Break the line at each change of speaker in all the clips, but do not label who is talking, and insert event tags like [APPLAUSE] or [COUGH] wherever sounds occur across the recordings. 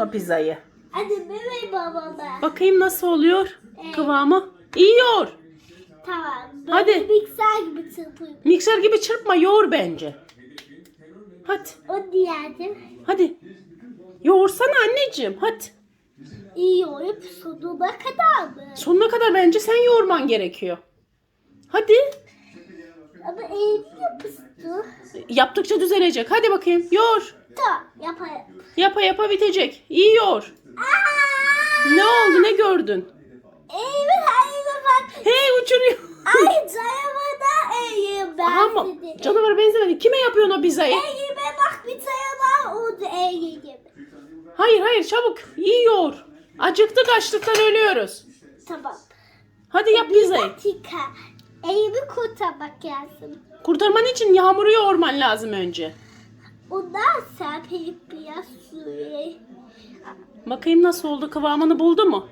o pizzayı.
Hadi bebeğim babama.
Bakayım nasıl oluyor
Evet.
kıvamı. İyi yoğur.
Tamam. Böyle
Hadi.
mikser gibi çırpayım.
Mikser gibi çırpma yoğur bence. Hadi.
O diğerdim.
Hadi. Yoğursana anneciğim. Hadi.
İyi yoğurup sonuna kadar mı?
Sonuna kadar bence sen yoğurman gerekiyor. Hadi.
Ama elim yapıştı.
Yaptıkça düzelecek. Hadi bakayım. Yoğur.
Yapayım.
Yapa yapa bitecek.
Aa!
Ne oldu ne gördün?
Bak.
Hey uçuruyor.
Ay [LAUGHS] canıma eğim ben
Ama
sizi.
canavara benzemedi. Kime yapıyorsun o pizzayı?
Eğime bak bir tane oldu eğim.
Hayır hayır çabuk. İyi yoğur. Acıktık açlıktan ölüyoruz.
Tamam.
Hadi yap
Bir
pizzayı.
dakika. Eğimi kurtarmak lazım.
Kurtarman için yağmuru yoğurman lazım önce.
Ondan serpilip biraz suyu
Bakayım nasıl oldu kıvamını buldu mu?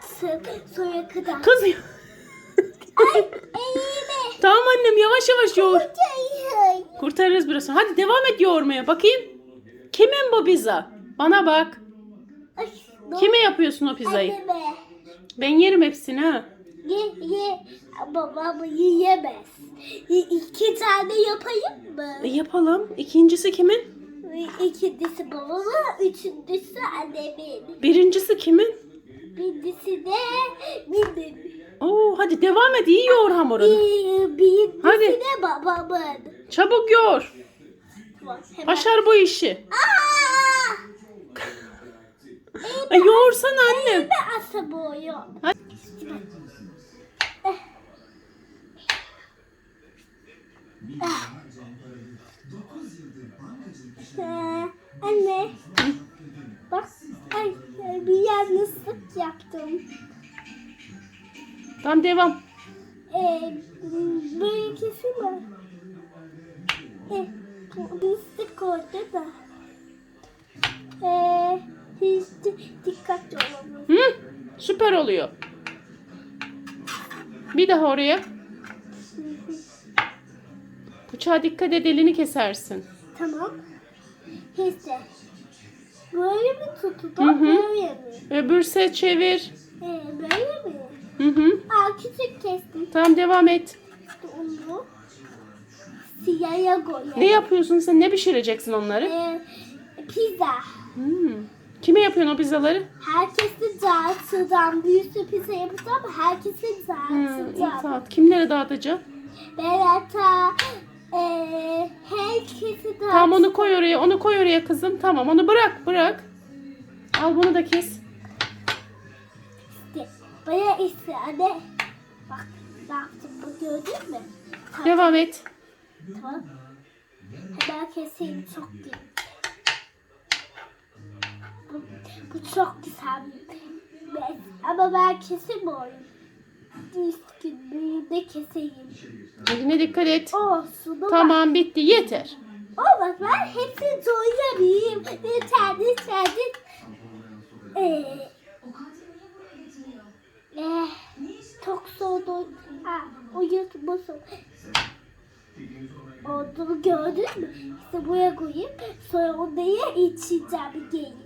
sık suya kadar.
Kız
Ay [LAUGHS] eğimi.
tamam annem yavaş yavaş yoğur. Kurtarırız biraz sonra. Hadi devam et yoğurmaya bakayım. Kimin bu pizza? Bana bak.
ay,
Kime yapıyorsun o pizzayı?
Anneme.
Ben yerim hepsini ha.
Ye ye babam yiyemez. İki tane yapayım mı?
E, yapalım. İkincisi kimin?
İkincisi babamın, üçüncüsü annemin.
Birincisi kimin?
Birincisi de benim.
Oo hadi devam et. İyi yoğur hamurunu.
Bir, birincisi
Hadi.
de babamın.
Çabuk yoğur.
Hemen.
Başar bu işi.
Aa!
Ay, [LAUGHS] yoğursana annem.
Elime asa boyu.
Hadi.
Anne. Bak. Ay, bir yanlışlık yaptım.
Tamam devam.
Ee, böyle ikisi mi? Ee, bir koydu da. Ee, hiç di- dikkatli olamam.
Hı? Süper oluyor. Bir daha oraya. Bıçağa dikkat et elini kesersin.
Tamam. De. Böyle mi
hı.
Böyle mi?
Öbürse çevir.
Ee, böyle mi?
Hı hı.
Aa, küçük kestim.
Tamam devam et.
Onu siyaya koyalım.
Ne yapıyorsun sen? Ne pişireceksin onları?
Ee, pizza.
Hmm. Kime yapıyorsun o pizzaları?
Herkesin dağıtıdan büyük pizza yapacağım. Herkesin
Hmm, iyi
dağıtıdan.
tamam. Kimlere dağıtacaksın?
Ben hatta ee, herkesi dağıtıdan.
Tamam onu koy oraya. Onu koy oraya kızım. Tamam onu bırak bırak. Al bunu da kes.
Bana ise anne. Bak ne yaptım bu gördün mü? Tamam.
Devam et.
tamam. Hemen keseyim çok iyi. Bu, bu çok güzel. Ama ben kesim oyun. Üstün büyüğünde keseyim.
Eline dikkat et.
Oh bak.
Tamam bitti yeter.
Oh bak ben hepsini doyurayım. Lütfen lütfen. Ee, eh, çok soğudu. Ha, uyutmuşum. Olduğunu gördün mü? İşte buraya koyayım. Sonra onları içeceğim geleyim.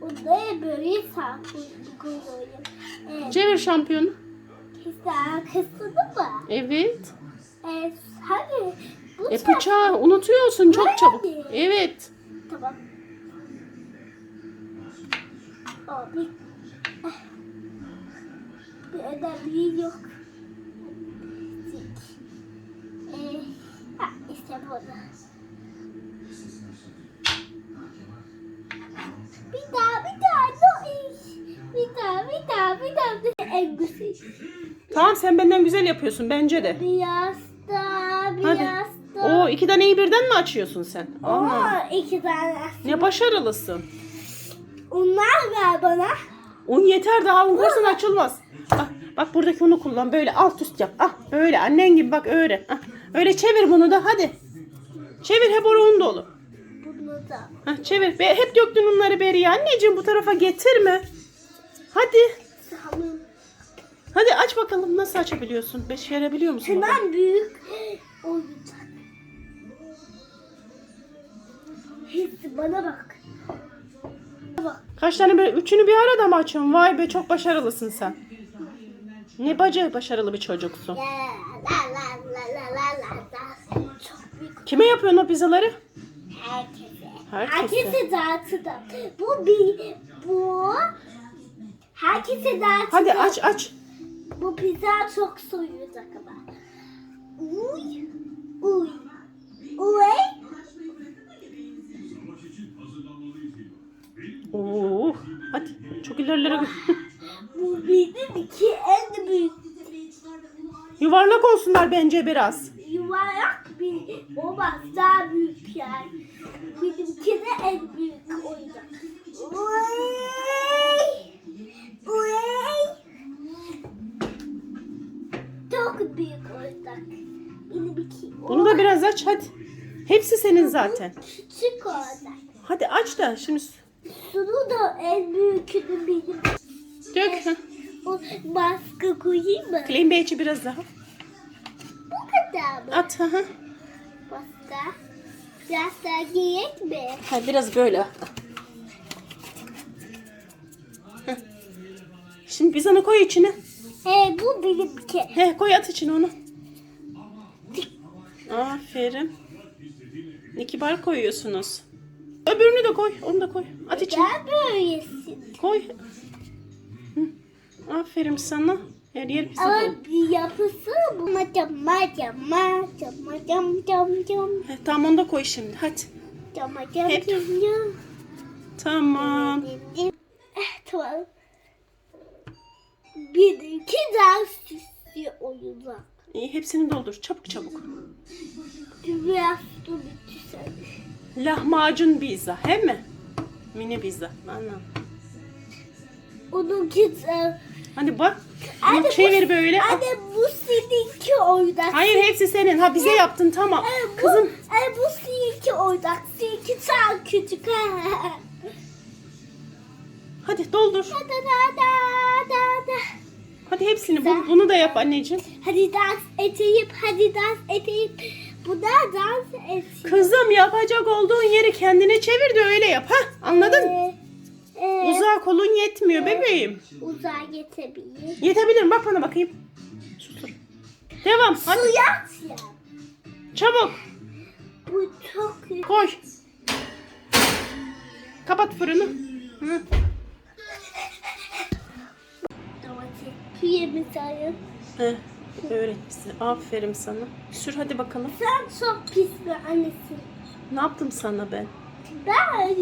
Onları böyle sağ koyuyorum. Evet.
Çevir şampiyonu.
Güzel kısıldı mı?
Evet.
Ee, hadi. Bu
E bıçağı unutuyorsun çok
Böyle
çabuk. Evet.
Tamam. O bir... Eh. Bir yok. Ee, ha, işte burada. Bir daha, bir daha, no iş. Bir daha, bir daha, bir daha. En güzel.
Tamam sen benden güzel yapıyorsun bence de.
Biraz daha,
Hadi.
biraz daha.
O iki taneyi birden mi açıyorsun sen?
Oo,
Aa,
iki tane.
ne başarılısın.
Onlar ver bana.
Un yeter daha un koysan açılmaz. Bak, bak buradaki unu kullan böyle alt üst yap. Ah öyle annen gibi bak öyle. Ah, öyle çevir bunu da hadi. Çevir hep oraya un dolu.
Bunu da.
Hah, çevir. Be, hep döktün unları beri Anneciğim bu tarafa getirme. Hadi.
Tamam.
Hadi aç bakalım nasıl açabiliyorsun? Beşerebiliyor musun? bakalım?
Hemen büyük [GASPS] oyuncak. Hepsi bana bak. Bak.
Kaç tane böyle üçünü bir arada mı açıyorsun? Vay be çok başarılısın sen. Ne bacı başarılı bir çocuksun.
La la la la la la la. Çok büyük.
Kime yapıyorsun o pizzaları?
Herkese.
Herkese.
Herkese dağıtı da. Bu bir bu herkese dağıtı
Hadi aç aç.
Bu pizza çok soyulacak ama. Uy. Uy. Uy.
Oo, hadi çok ilerilere gö- [LAUGHS]
Bu benim iki en büyük
Yuvarlak olsunlar bence biraz.
yuvarlak bir o bak daha büyük yer. Benimki de en büyük oyuncak. Çok büyük oyuncak. Benimki
Bunu da biraz aç hadi. Hepsi senin zaten.
küçük oyuncak.
Hadi aç da şimdi
Şunu da en büyükünü benim.
dök.
O baskı koyayım mı?
Clean Beach'i biraz daha.
Bu kadar mı?
At. Hı hı.
Biraz daha gerek mi?
Ha, biraz böyle. Heh. Şimdi pizzanı koy içine.
He bu benimki.
He koy at içine onu. Aferin. Ne kibar koyuyorsunuz. Öbürünü de koy. Onu da koy. At içine.
Gel böylesin.
Koy. Hı. Aferin sana. Her yer pizza
Ama bir yapısı bu. Macam macam macam macam cam cam
tamam onu da koy şimdi. Hadi.
cam
Hep.
cam cam.
Tamam.
Eh tamam. Benimki daha süslü oyuncak.
İyi hepsini doldur. Çabuk çabuk.
Biraz su bitirsen.
Lahmacun pizza. He mi? Mini pizza. Anladım.
Onunki de...
Hadi bak.
Anne,
Bunu çevir böyle.
Anne bu seninki oyuncak.
Hayır hepsi senin. Ha bize yaptın tamam.
Ee, bu,
Kızım
e, bu seninki oyuncak. Seninki çok küçük. Ha.
hadi doldur.
Da da da da da.
Hadi hepsini bu, bunu da yap anneciğim.
Hadi dans edeyim, hadi dans edeyim. Bu da dans edeyim.
Kızım yapacak olduğun yeri kendine çevir de öyle yap. Ha anladın?
Ee,
Uzağa kolun yetmiyor bebeğim.
uzağa.
Yetebilir mi? Bak bana bakayım. Sustur. Devam. Hadi
Suya atacağım.
çabuk.
Bu çok kötü.
Koy. Kapat fırını. Hı.
Domates. Sayın.
Heh, öğret bize. Aferin sana. Sür hadi bakalım.
Sen çok pis bir annesin.
Ne yaptım sana ben?
Ben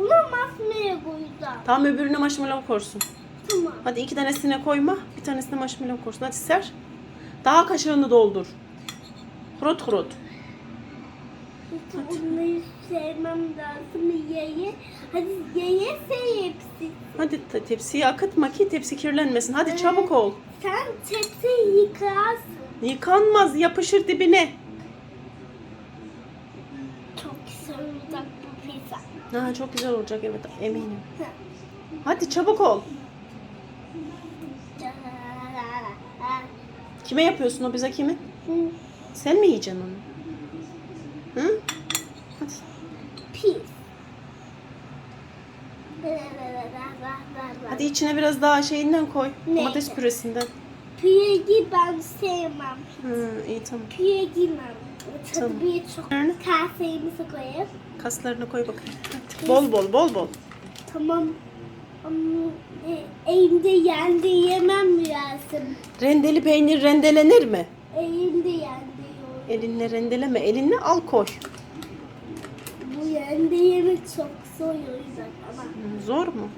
ona masmaya koyacağım.
Tam öbürüne marshmallow korsun.
Tamam.
Hadi iki tanesine koyma. Bir tanesine marshmallow korsun. Hadi ser. Daha kaşığını doldur. Hrot hrot.
Onları sevmem lazım yeye. Hadi yeye sev hepsi.
Hadi te- tepsiyi akıtma ki tepsi kirlenmesin. Hadi çabuk ol.
Sen tepsi yıkarsın.
Yıkanmaz yapışır dibine. Ha, çok güzel olacak evet eminim. Hadi çabuk ol. Kime yapıyorsun o bize kimin? Sen mi yiyeceksin onu? Hı? Hadi. Hadi içine biraz daha şeyinden koy.
Ne?
Domates püresinden.
Piyegi ben sevmem.
Hı, iyi tamam.
Piyegi
Tamam.
Çok.
Nerede?
Kaseyimizi koyup.
Kaslarına koy bakayım. Bol bol bol bol.
Tamam. Ama elimde yendi yemem lazım.
Rendeli peynir rendelenir mi?
Elimde yendi.
Elinle rendeleme. Elinle al koy.
Bu yendi yemek çok zor olacak ama.
Hı, Zor mu?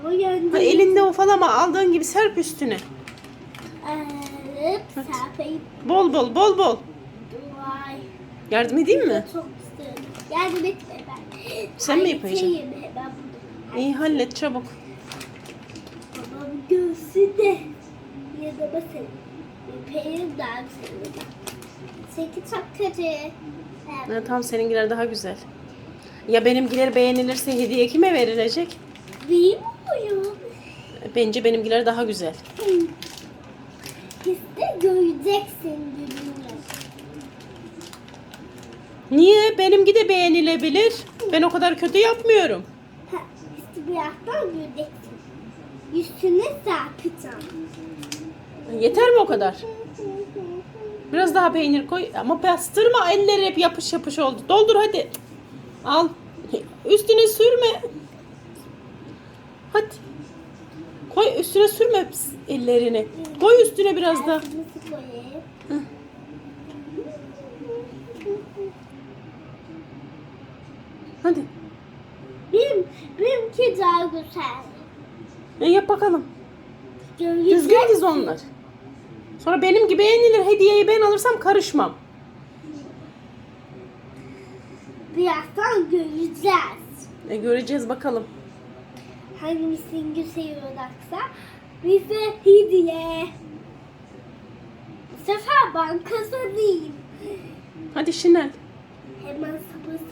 Ama yendi.
Ha, elinde ufalama aldığın gibi serp üstüne.
Evet, serpeyim.
Bol bol bol bol.
Vay.
Yardım edeyim mi?
Çok istedim. Yardım etme ben.
Sen mi yapacaksın?
şeyim, Ben bunu.
İyi hallet çabuk.
Babam göğsü de. Ya da basın. Peynir daha güzel. Sekiz çok kötü. Evet.
Tamam seninkiler daha güzel. Ya benimkiler beğenilirse hediye kime verilecek?
Değil mi ya?
Bence benimkiler daha güzel.
Biz de göreceksin
Niye? Benimki de beğenilebilir. Ben o kadar kötü yapmıyorum.
Ha, işte bir yandan göreceksin. Üstüne serpeceğim.
Yeter mi o kadar? Biraz daha peynir koy ama bastırma elleri hep yapış yapış oldu. Doldur hadi. Al. Üstüne sürme. Hadi. Koy üstüne sürme ellerini. Koy üstüne biraz da.
Kırmızı koyayım.
Hadi.
Benim, benimki daha güzel.
E, yap bakalım. Düzgün diz onlar. Sonra benim gibi beğenilir. Hediyeyi ben alırsam karışmam.
Birazdan göreceğiz.
E, göreceğiz bakalım.
Hangisinin güzel bize hediye. Bu sefer ben kazanayım.
Hadi Şinel.
Hemen sabırsızlanıyorum.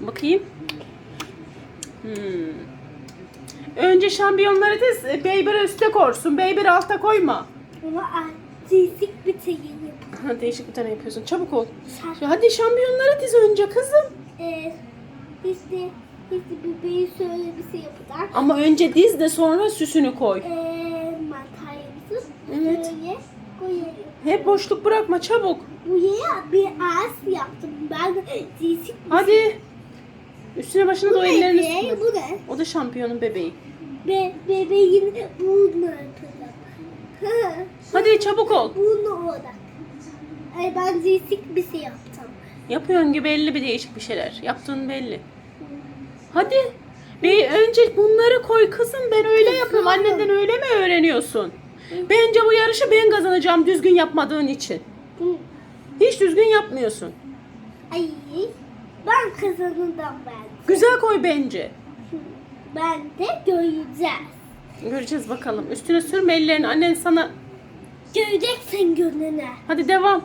Bakayım. Hmm. Önce şampiyonları diz, e, Beyber'i üste korsun. Beyber'i alta koyma.
Ama artistik bir teyin yapalım.
Ha, değişik bir tane yapıyorsun. Çabuk ol.
Sen-
Hadi şampiyonları diz önce kızım.
Ee, işte, işte bebeği şöyle bir şey yapacağım.
Ama önce diz de sonra süsünü koy.
Ee, mantarımızı
Evet.
şöyle koyuyorum.
Hep boşluk bırakma çabuk.
Buraya bir ağaç yaptım. Ben değişik bir
Hadi. Üstüne başına da o ellerini
ne?
sürme.
Bu ne?
O da şampiyonun bebeği.
Be bebeğin yapacağım. Ha,
Hadi çabuk ol.
Bunu orada. Ay ben değişik bir şey yaptım.
Yapıyorsun gibi belli bir değişik bir şeyler. Yaptığın belli. Hadi. Bir önce bunları koy kızım. Ben öyle yapıyorum. Annenden öyle mi öğreniyorsun? Bence bu yarışı ben kazanacağım düzgün yapmadığın için. Hiç düzgün yapmıyorsun.
Ay ben kazanacağım ben.
Güzel koy bence.
Ben de göreceğiz.
Göreceğiz bakalım. Üstüne sürme ellerini. Annen sana...
Göreceksin gönlüne.
Hadi devam.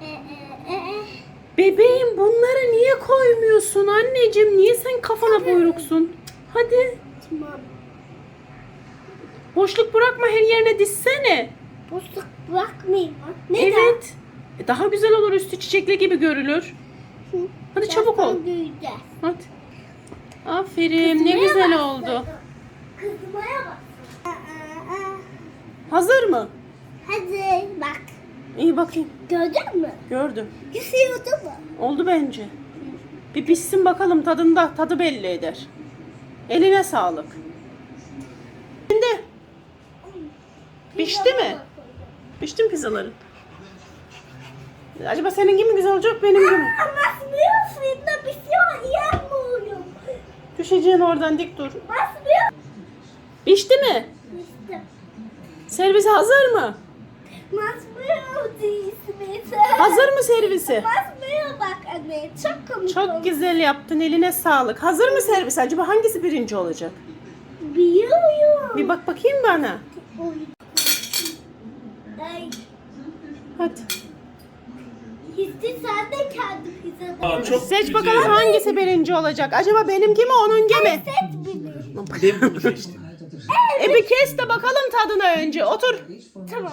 E, e, e, e.
Bebeğim bunları niye koymuyorsun anneciğim? Niye sen kafana buyruksun? Hadi.
Tamam.
Boşluk bırakma her yerine dizsene.
Boşluk bırakmayayım mı? Neden?
Evet. Daha güzel olur üstü çiçekli gibi görülür.
Hı.
Hadi çabuk ol. Hadi. Aferin ne
Kızmaya
güzel
bak.
oldu.
Kızmaya bak.
Hazır mı?
Hadi bak.
İyi bakayım.
Gördün mü?
Gördüm.
Yüzüyordu mu?
Oldu bence. Bir pişsin bakalım tadında. Tadı belli eder. Eline sağlık. Şimdi Pişti mi? pişti mi pizzaların? Acaba seninki mi güzel olacak benimki mi?
Ama biliyorsun bir şey yiyemiyorum.
Düşeceğin oradan dik dur.
Basmıyor.
Pişti mi?
İşte.
Servise hazır mı?
Basmıyor ismi.
Hazır mı servisi?
Basmıyor bak anne. Çok komik
Çok güzel yaptın eline sağlık. Hazır mı servis? Acaba hangisi birinci olacak?
Biliyorum.
Bir bak bakayım bana.
Ay.
Hadi.
Hissi sen de kendi pizzanı.
Aa, çok
Seç
güzel.
bakalım hangisi birinci olacak. Acaba benimki mi onunki mi?
Seç beni.
Ben bunu seçtim.
E bir kes de bakalım tadına önce. Otur.
Tamam.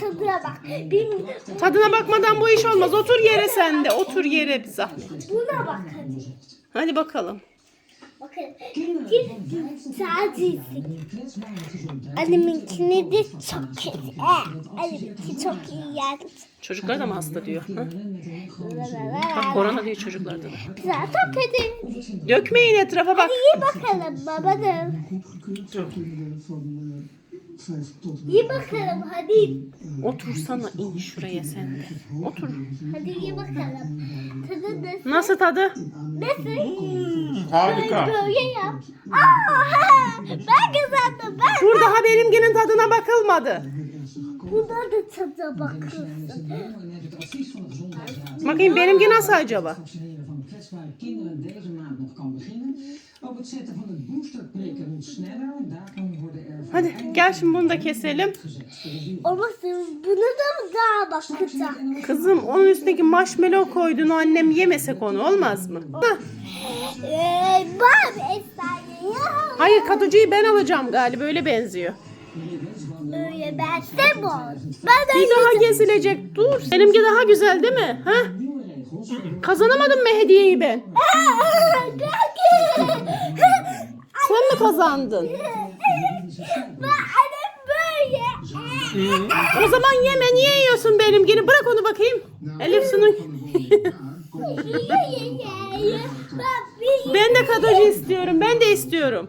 Tadına bak. Benim
Tadına bakmadan bu iş olmaz. Otur yere sen de. Otur yere bir zahmet.
buna bak hadi.
Hadi bakalım.
Bakın. Sadece Anneminkini de çok kötü. Ee, Anneminki çok iyi yani.
Çocuklar da mı hasta diyor? Ha? Bak korona diyor çocuklarda da.
Güzel çok kötü.
Dökmeyin etrafa bak.
İyi bakalım babacığım. İyi bakalım hadi.
Otursana in şuraya sen de. Otur.
Hadi iyi bakalım. Tadı nasıl?
Nasıl tadı?
Nasıl?
Harika.
Böyle yap. Aa, [LAUGHS] ben kazandım ben.
Dur daha benimkinin tadına bakılmadı.
Buna da tadı bakıyorsun.
Bakayım benimki nasıl acaba?
kwetsbare kinderen deze maand nog kan beginnen. Ook het zetten van het boosterprik moet sneller. Daarvan worden er
Hadi gel şimdi bunu da keselim.
Ama bunu da mı daha bakacak?
Kızım onun üstündeki marshmallow koydun annem yemesek onu olmaz mı? Hah.
Eee ben efsane ya.
Hayır katıcıyı ben alacağım galiba öyle benziyor.
Öyle bense bu. Ben
Bir daha gezilecek. Dur. Benimki daha güzel değil mi? Ha? Kazanamadım mı hediyeyi ben? [LAUGHS] Sen mi kazandın?
Annem böyle.
O zaman yeme. Niye yiyorsun benimkini? Bırak onu bakayım. Elif Su'nun. Ben de kadocu istiyorum. Ben de istiyorum.